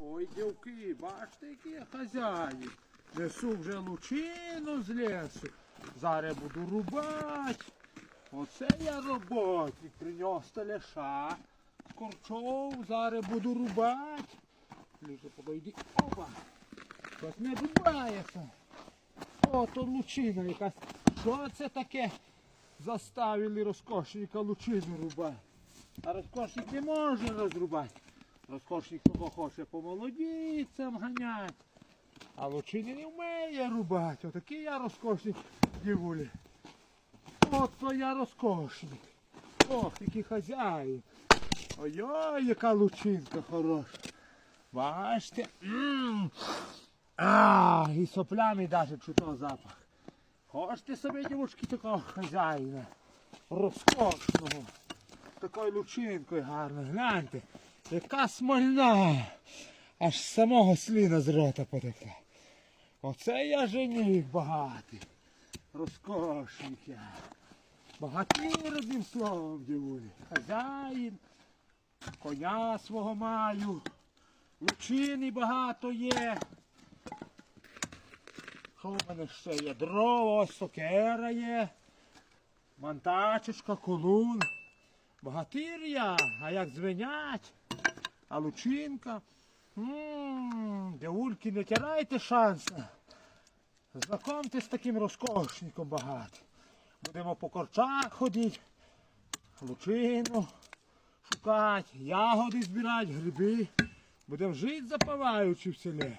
Ой, дівки, бачите, які я хазяїн. Несу вже лучину з лісу. Зараз буду рубати. Оце я роботник, принес телеша. Скорчов, зараз буду рубати. Ліже, подойди. Опа. Щось не рубається. О, то лучина якась. Що це таке? Заставили розкошника лучину рубати. А розкошник не може розрубати. Розкошник того хоче по молодійцям ганять. А лучини не вміє рубати. Отакий я розкошник дівулі. От то я розкошник. Ох, який хазяїн. Ой-ой, яка лучинка хороша. Бачите? М. А, і соплями навіть чутно запах. Хочете собі, дівчатки, такого хазяїна. Розкошного. Такою лучинкою гарно. Гляньте, яка смольна. Аж самого сліна з рота потекла. Оце я жених багатий. Розкошник я. Багатий, одним словом, дівулі. Хазяїн. Коня свого маю. Лучини багато є. Що в мене ще є? Дрова, сокера є. Мантачечка, колун. Багатир я, а як звенять, а лучинка. Дяульки, не тирайте шанс. Знакомтесь з таким розкошником багатим. Будемо по корчах ходити, лучину шукати, ягоди збирати, гриби. Будемо жити запаваючи в селі.